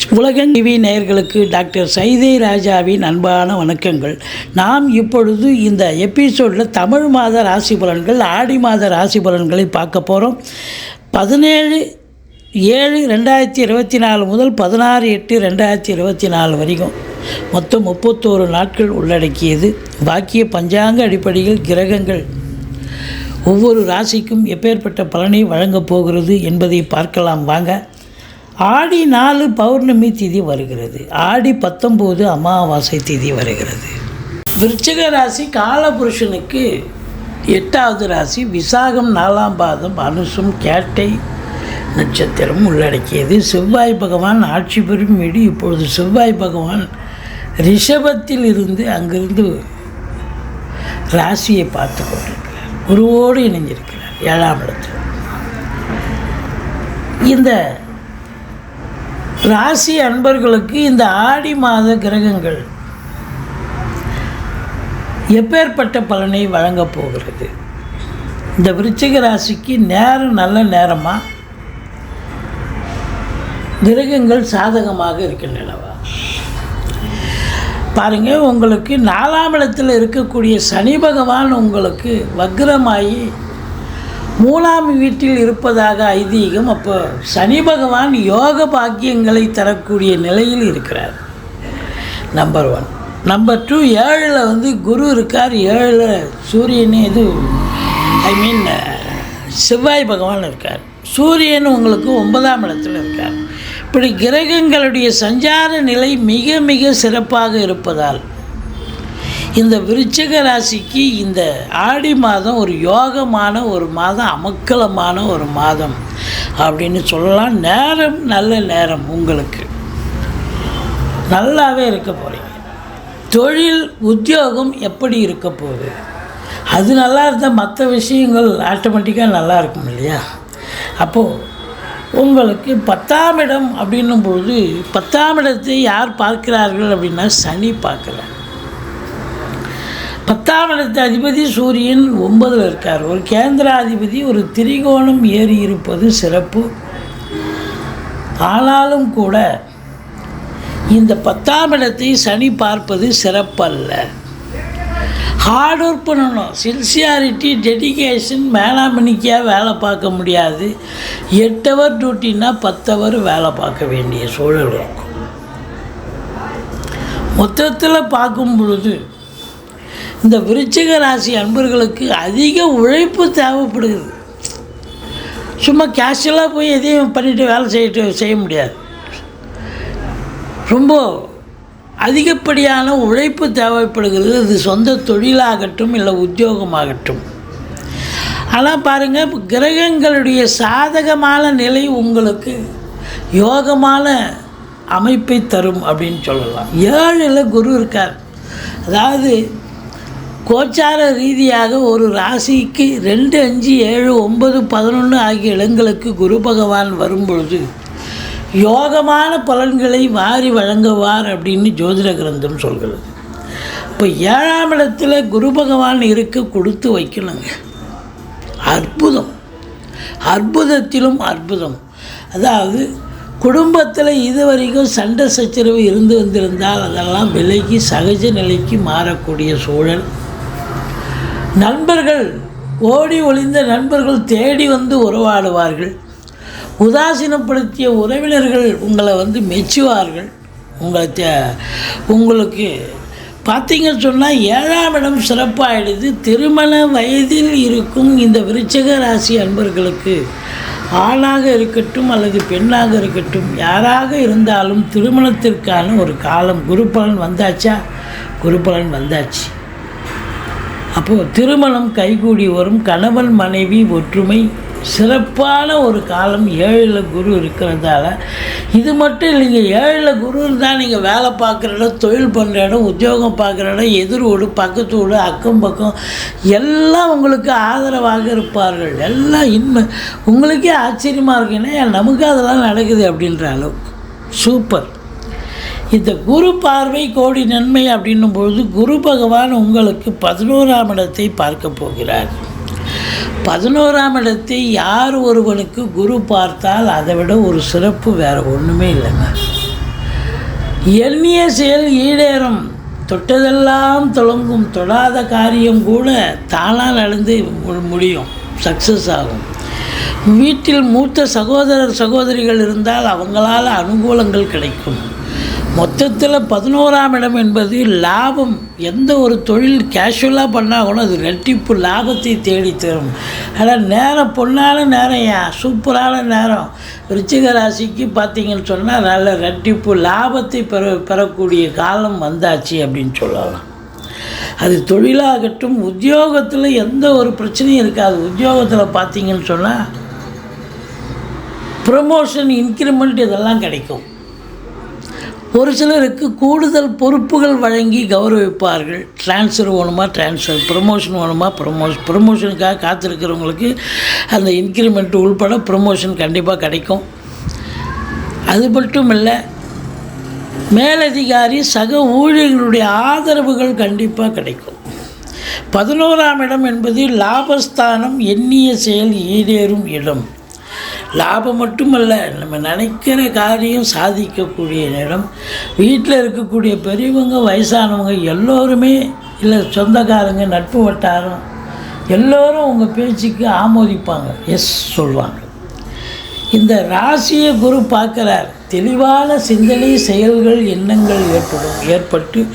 உலகன் TV நேயர்களுக்கு doctor Saidai ராஜாவின் அன்பான வணக்கங்கள். நாம் இப்பொழுது இந்த எபிசோடில் தமிழ் மாத ராசி பலன்கள் ஆடி மாத ராசி பலன்களை பார்க்க போகிறோம் பதினேழு ஏழு ரெண்டாயிரத்தி இருபத்தி நாலு முதல் பதினாறு எட்டு ரெண்டாயிரத்தி இருபத்தி நாலு வரைக்கும் மொத்தம் முப்பத்தோரு நாட்கள் உள்ளடக்கியது. பாக்கிய பஞ்சாங்க அடிப்படையில் கிரகங்கள் ஒவ்வொரு ராசிக்கும் எப்பேற்பட்ட பலனை வழங்கப் போகிறது என்பதை பார்க்கலாம். வாங்க ஆடி நாலு பௌர்ணமி திதி வருகிறது. ஆடி பத்தொம்போது அமாவாசை திதி வருகிறது. விருச்சிக ராசி காலபுருஷனுக்கு எட்டாவது ராசி விசாகம் நாலாம் பாதம் அனுசும் கேட்டை நட்சத்திரம் உள்ளடக்கியது. செவ்வாய் பகவான் ஆட்சி பெறும் வீடு. இப்பொழுது செவ்வாய் பகவான் ரிஷபத்தில் இருந்து அங்கிருந்து ராசியை பார்த்து கொண்டிருக்கிறார். குருவோடு இணைஞ்சிருக்கிறார் ஏழாம் இடத்தில். இந்த ராசி அன்பர்களுக்கு இந்த ஆடி மாத கிரகங்கள் எப்பேற்பட்ட பலனை வழங்கப் போகிறது? இந்த விருச்சிக ராசிக்கு நேரம் நல்ல நேரமாக கிரகங்கள் சாதகமாக இருக்கின்றனவா? பாருங்கள் உங்களுக்கு நாலாம் இடத்தில் இருக்கக்கூடிய சனி பகவான் உங்களுக்கு வக்ரமாகி மூணாம் வீட்டில் இருப்பதாக ஐதீகம் அப்போ சனி பகவான் யோக பாக்கியங்களை தரக்கூடிய நிலையில் இருக்கிறார். நம்பர் ஒன் நம்பர் டூ ஏழில் வந்து குரு இருக்கார். ஏழில் சூரியன் இது ஐ மீன் செவ்வாய் பகவான் இருக்கார். சூரியன் உங்களுக்கு ஒன்பதாம் இடத்துல இருக்கார். இப்படி கிரகங்களுடைய சஞ்சார நிலை மிக மிக சிறப்பாக இருப்பதால் இந்த விருச்சக ராசிக்கு இந்த ஆடி மாதம் ஒரு யோகமான ஒரு மாதம் அமக்கலமான ஒரு மாதம் அப்படின்னு சொல்லலாம். நேரம் நல்ல நேரம் உங்களுக்கு. நல்லாவே இருக்க போகிறீங்க தொழில் உத்தியோகம் எப்படி இருக்க போகுது? அது நல்லா இருந்தால் மற்ற விஷயங்கள் ஆட்டோமேட்டிக்காக நல்லா இருக்கும் இல்லையா? அப்போது உங்களுக்கு பத்தாம் இடம் அப்படின்னும் பொழுது பத்தாம் இடத்தை யார் பார்க்கிறார்கள் அப்படின்னா சனி பார்க்குறேன் பத்தாம் இடத்து அதிபதி சூரியன் ஒன்பதில் இருக்கார். ஒரு கேந்திராதிபதி ஒரு திரிகோணம் ஏறி இருப்பது சிறப்பு. ஆனாலும் கூட இந்த பத்தாம் இடத்தை சனி பார்ப்பது சிறப்பல்ல. ஹார்ட் ஒர்க் பண்ணணும். சின்சியாரிட்டி டெடிகேஷன் மேலாமணிக்காக வேலை பார்க்க முடியாது. எட்டு ஹவர் டியூட்டின்னா பத்து ஹவர் வேலை பார்க்க வேண்டிய சூழல் இருக்கும். மொத்தத்தில் பார்க்கும் பொழுது இந்த விருச்சிக ராசி அன்பர்களுக்கு அதிக உழைப்பு தேவைப்படுகிறது. சும்மா கேஷுவலாக போய் எதையும் பண்ணிவிட்டு வேலை செய்யிட்டு செய்ய முடியாது. ரொம்ப அதிகப்படியான உழைப்பு தேவைப்படுகிறது. அது சொந்த தொழிலாகட்டும் இல்லை உத்தியோகமாகட்டும். ஆனால் பாருங்கள் இப்போ கிரகங்களுடைய சாதகமான நிலை உங்களுக்கு யோகமான அமைப்பை தரும் அப்படின்னு சொல்லலாம். ஏழில் குரு இருக்கார். அதாவது கோச்சார ரீதியாக ஒரு ராசிக்கு ரெண்டு அஞ்சு ஏழு ஒன்பது பதினொன்று ஆகிய இடங்களுக்கு குரு பகவான் வரும்பொழுது யோகமான பலன்களை வாரி வழங்குவார் அப்படின்னு ஜோதிட கிரந்தம் சொல்கிறது. இப்போ ஏழாம் இடத்துல குரு பகவான் இருக்க கொடுத்து வைக்கணுங்க. அற்புதம். அற்புதத்திலும் அற்புதம். அதாவது குடும்பத்தில் இதுவரைக்கும் சண்டை சச்சரவு இருந்து வந்திருந்தால் அதெல்லாம் விலகி சகஜ நிலைக்கு மாறக்கூடிய சூழல். நண்பர்கள் ஓடி ஒளிந்த நண்பர்கள் தேடி வந்து உறவாடுவார்கள். உதாசீனப்படுத்திய உறவினர்கள் உங்களை வந்து மெச்சுவார்கள். உங்களை தே உங்களுக்கு பார்த்தீங்கன்னு சொன்னால் ஏழாம் இடம் சிறப்பாயிடுது. திருமண வயதில் இருக்கும் இந்த விருச்சக ராசி அன்பர்களுக்கு ஆணாக இருக்கட்டும் அல்லது பெண்ணாக இருக்கட்டும் யாராக இருந்தாலும் திருமணத்திற்கான ஒரு காலம் குருபலன் வந்தாச்சா? குருபலன் வந்தாச்சு. அப்போது திருமணம் கைகூடி வரும் கணவன் மனைவி ஒற்றுமை. சிறப்பான ஒரு காலம் ஏழில் குரு இருக்கிறதால இது மட்டும் இல்லைங்க ஏழில் குரு இருந்தால் நீங்கள் வேலை பார்க்குற இடம் தொழில் பண்ணுற இடம் உத்தியோகம் பார்க்குற இடம் எதிர் வீடு பக்கத்து வீடு அக்கம் பக்கம் எல்லாம் உங்களுக்கு ஆதரவாக இருப்பார்கள். எல்லாம் இன்மை உங்களுக்கே ஆச்சரியமாக இருக்குன்னா நமக்கு அதெல்லாம் நடக்குது அப்படின்ற அளவுக்கு. சூப்பர். இந்த குரு பார்வை கோடி நன்மை அப்படின்னும் பொழுது குரு பகவான் உங்களுக்கு பதினோராம் இடத்தை பார்க்க போகிறார். பதினோராம் இடத்தை யார் ஒருவனுக்கு குரு பார்த்தால் அதை விட ஒரு சிறப்பு வேறு ஒன்றுமே இல்லைங்க. எண்ணிய செயல் ஈடேறும். தொட்டதெல்லாம் தொடங்கும் தொடாத காரியம் கூட தானாக நடந்து முடியும். சக்ஸஸ் ஆகும். வீட்டில் மூத்த சகோதரர் சகோதரிகள் இருந்தால் அவங்களால அனுகூலங்கள் கிடைக்கும். மொத்தத்தில் பதினோராம் இடம் என்பது லாபம். எந்த ஒரு தொழில் கேஷுவலாக பண்ணால் கூட அது ரெட்டிப்பு லாபத்தை தேடி தரும் ஆனால் நேரம் பொண்ணான நேரம் ஏன்? சூப்பரான நேரம். ரிச்சிக ராசிக்கு பார்த்தீங்கன்னு சொன்னால் நல்ல ரெட்டிப்பு லாபத்தை பெற பெறக்கூடிய காலம் வந்தாச்சு அப்படின்னு சொல்லலாம். அது தொழிலாகட்டும் உத்தியோகத்தில் எந்த ஒரு பிரச்சனையும் இருக்காது. உத்தியோகத்தில் பார்த்தீங்கன்னு சொன்னால் ப்ரமோஷன் இன்க்ரிமெண்ட் இதெல்லாம் கிடைக்கும். ஒரு சிலருக்கு கூடுதல் பொறுப்புகள் வழங்கி கௌரவிப்பார்கள். ட்ரான்ஸ்ஃபர் வேணுமா ட்ரான்ஸ்ஃபர் ப்ரமோஷன் வேணுமா ப்ரமோஷன் ப்ரமோஷனுக்காக காத்திருக்கிறவங்களுக்கு அந்த இன்க்ரிமெண்ட் உள்பட ப்ரமோஷன் கண்டிப்பாக கிடைக்கும். அது மட்டும் இல்லை மேலதிகாரி சக ஊழியர்களுடைய ஆதரவுகள் கண்டிப்பாக கிடைக்கும். பதினோராம் இடம் என்பது லாபஸ்தானம் எண்ணிய செயல் ஈடேறும் இடம். லாபம் மட்டுமல்ல நம்ம நினைக்கிற காரியம் சாதிக்கக்கூடிய இடம் வீட்டில் இருக்கக்கூடிய பெரியவங்க வயசானவங்க எல்லோருமே இல்லை சொந்தக்காரங்க நட்பு வட்டாரம் எல்லோரும் உங்கள் பேச்சுக்கு ஆமோதிப்பாங்க. எஸ் சொல்லுவாங்க இந்த ராசியை குரு பார்க்குறார். தெளிவான சிந்தனை செயல்கள் எண்ணங்கள் ஏற்படும். ஏற்பட்டு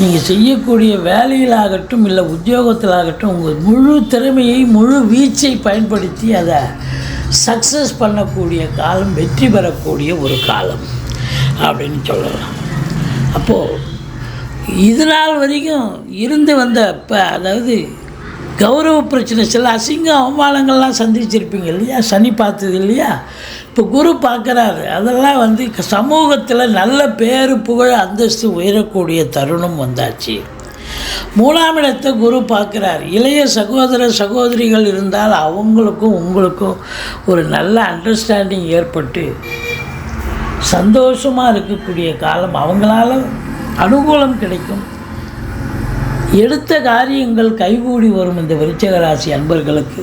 நீங்கள் செய்யக்கூடிய வேலையிலாகட்டும் இல்லை உத்தியோகத்திலாகட்டும் உங்கள் முழு திறமையை முழு வீச்சை பயன்படுத்தி அதை சக்ஸஸ் பண்ணக்கூடிய காலம் வெற்றி பெறக்கூடிய ஒரு காலம் அப்படின்னு சொல்லலாம். அப்போது இது நாள் வரைக்கும் இருந்து வந்த இப்போ அதாவது கௌரவ பிரச்சனை சில அசிங்க அவமானங்கள்லாம் சந்திச்சிருப்பீங்க இல்லையா? சனி பார்த்தது இல்லையா? இப்போ குரு பார்க்குறாரு. அதெல்லாம் வந்து சமூகத்தில் நல்ல பேரு புகழ் அந்தஸ்து உயரக்கூடிய தருணம் வந்தாச்சு. மூணாம் இடத்தை குரு பார்க்குறார். இளைய சகோதர சகோதரிகள் இருந்தால் அவங்களுக்கும் உங்களுக்கும் ஒரு நல்ல அண்டர்ஸ்டாண்டிங் ஏற்பட்டு சந்தோஷமாக இருக்கக்கூடிய காலம். அவங்களால அனுகூலம் கிடைக்கும். எடுத்த காரியங்கள் கைகூடி வரும் இந்த விருச்சக ராசி அன்பர்களுக்கு.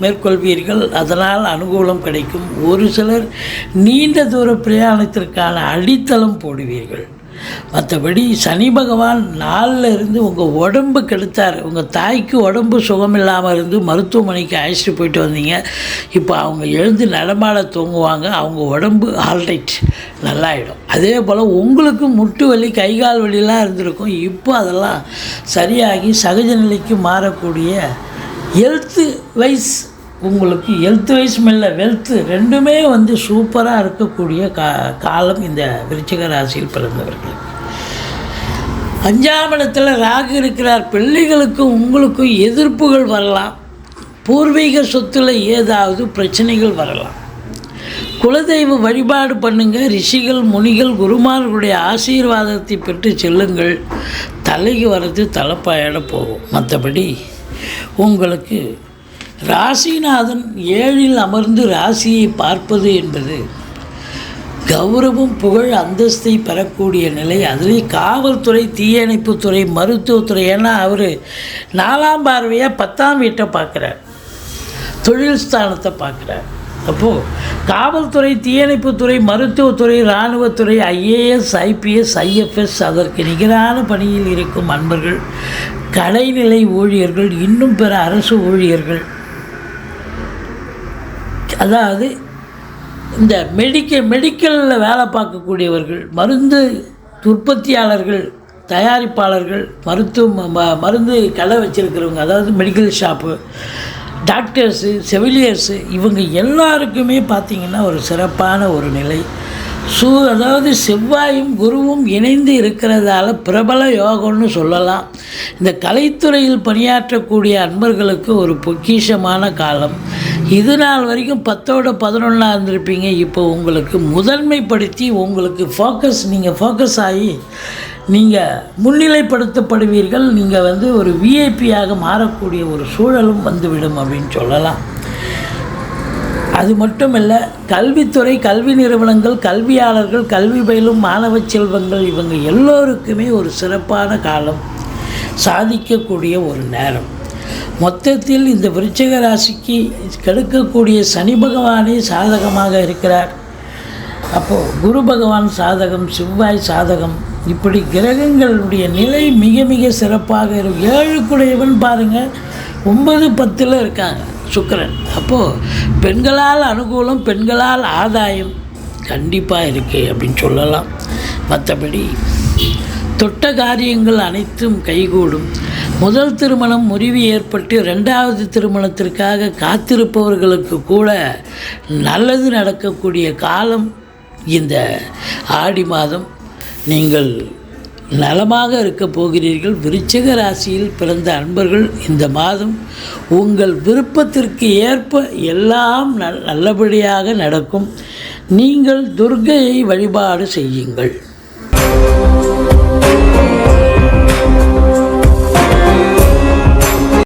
மேற்கொள்வீர்கள். அதனால் அனுகூலம் கிடைக்கும். ஒரு சிலர் நீண்ட தூர பிரயாணத்திற்கான அடித்தளம் போடுவீர்கள். மற்றபடி சனி பகவான் நாளில் இருந்து உங்கள் உடம்பு கெடுத்தார். உங்கள் தாய்க்கு உடம்பு சுகமில்லாமல் இருந்து மருத்துவமனைக்கு அழைச்சிட்டு போயிட்டு வந்தீங்க. இப்போ அவங்க எழுந்து நடமாட தூங்குவாங்க. அவங்க உடம்பு ஆல்ரைட் நல்லாயிடும். அதே போல் உங்களுக்கு முட்டு வலி கை கால் வலிலாம் இருந்திருக்கும். இப்போ அதெல்லாம் சரியாகி சகஜ நிலைக்கு மாறக்கூடிய ஹெல்த்து வைஸ் உங்களுக்கு ஹெல்த் வைஸ் மெல்ல வெல்த்து ரெண்டுமே வந்து சூப்பராக இருக்கக்கூடிய கா காலம் இந்த விருச்சிக ராசியில் பிறந்தவர்கள். அஞ்சாம் இடத்தில் ராகு இருக்கிறார். பிள்ளைகளுக்கும் உங்களுக்கும் எதிர்ப்புகள் வரலாம். பூர்வீக சொத்துல ஏதாவது பிரச்சனைகள் வரலாம். குலதெய்வ வழிபாடு பண்ணுங்கள் ரிஷிகள் முனிகள் குருமார்களுடைய ஆசீர்வாதத்தை பெற்று செல்லுங்கள். தலைக்கு வர்றது தலைப்பாயிட போகும். மற்றபடி உங்களுக்கு ராசிநாதன் ஏழில் அமர்ந்து ராசியை பார்ப்பது என்பது கௌரவம் புகழ் அந்தஸ்தை பெறக்கூடிய நிலை. அதுலேயும் காவல்துறை தீயணைப்புத்துறை மருத்துவத்துறை ஏன்னா அவர் நாலாம் பார்வையாக பத்தாம் வீட்டை பார்க்குறார். தொழில் ஸ்தானத்தை பார்க்குறார். அப்போது காவல்துறை தீயணைப்புத்துறை மருத்துவத்துறை இராணுவத்துறை ஐஏஎஸ் ஐபிஎஸ் ஐஎஃப்எஸ் அதற்கு நிகரான பணியில் இருக்கும் அன்பர்கள் கடைநிலை ஊழியர்கள் இன்னும் பிற அரசு ஊழியர்கள் அதாவது இந்த மெடிக்கல் மெடிக்கலில் வேலை பார்க்கக்கூடியவர்கள் மருந்து உற்பத்தியாளர்கள் தயாரிப்பாளர்கள் மருத்துவ ம- மருந்து கடை வச்சுருக்கிறவங்க அதாவது மெடிக்கல் ஷாப்பு டாக்டர்ஸு செவிலியர்ஸு இவங்க எல்லாருக்குமே பார்த்திங்கன்னா ஒரு சிறப்பான ஒரு நிலை. சூ அதாவது செவ்வாயும் குருவும் இணைந்து இருக்கிறதால பிரபல யோகம்னு சொல்லலாம். இந்த கலைத்துறையில் பணியாற்றக்கூடிய அன்பர்களுக்கு ஒரு பொக்கிஷமான காலம். இது நாள் வரைக்கும் பத்தோட பதினொன்றா இருந்திருப்பீங்க. இப்போ உங்களுக்கு முதன்மைப்படுத்தி உங்களுக்கு ஃபோக்கஸ் நீங்கள் ஃபோக்கஸ் ஆகி நீங்கள் முன்னிலைப்படுத்தப்படுவீர்கள். நீங்கள் வந்து ஒரு விஐபியாக மாறக்கூடிய ஒரு சூழலும் வந்துவிடும் அப்படின்னு சொல்லலாம். அது மட்டுமல்ல கல்வித்துறை கல்வி நிறுவனங்கள் கல்வியாளர்கள் கல்வி பயிலும் மாணவ செல்வங்கள் இவங்க எல்லோருக்குமே ஒரு சிறப்பான காலம் சாதிக்கக்கூடிய ஒரு நேரம். மொத்தத்தில் இந்த விருச்சக ராசிக்கு கெடுக்கக்கூடிய சனி பகவானே சாதகமாக இருக்கிறார். அப்போது குரு பகவான் சாதகம் செவ்வாய் சாதகம் இப்படி கிரகங்களுடைய நிலை மிக மிக சிறப்பாக இருக்கும் ஏழுக்குடையவன் பாருங்கள் ஒன்பது பத்தில் இருக்காங்க. சுக்கரன். அப்போது பெண்களால் அனுகூலம் பெண்களால் ஆதாயம் கண்டிப்பாக இருக்கு அப்படின்னு சொல்லலாம். மற்றபடி தொட்ட காரியங்கள் அனைத்தும் கைகூடும். முதல் திருமணம் முறிவு ஏற்பட்டு ரெண்டாவது திருமணத்திற்காக காத்திருப்பவர்களுக்கு கூட நல்லது நடக்கக்கூடிய காலம் இந்த ஆடி மாதம். நீங்கள் நலமாக இருக்கப் போகிறீர்கள். விருச்சிக ராசியில் பிறந்த அன்பர்கள் இந்த மாதம் உங்கள் விருப்பத்திற்கு ஏற்ப எல்லாம் நல் நல்லபடியாக நடக்கும். நீங்கள் துர்கையை வழிபாடு செய்யுங்கள்.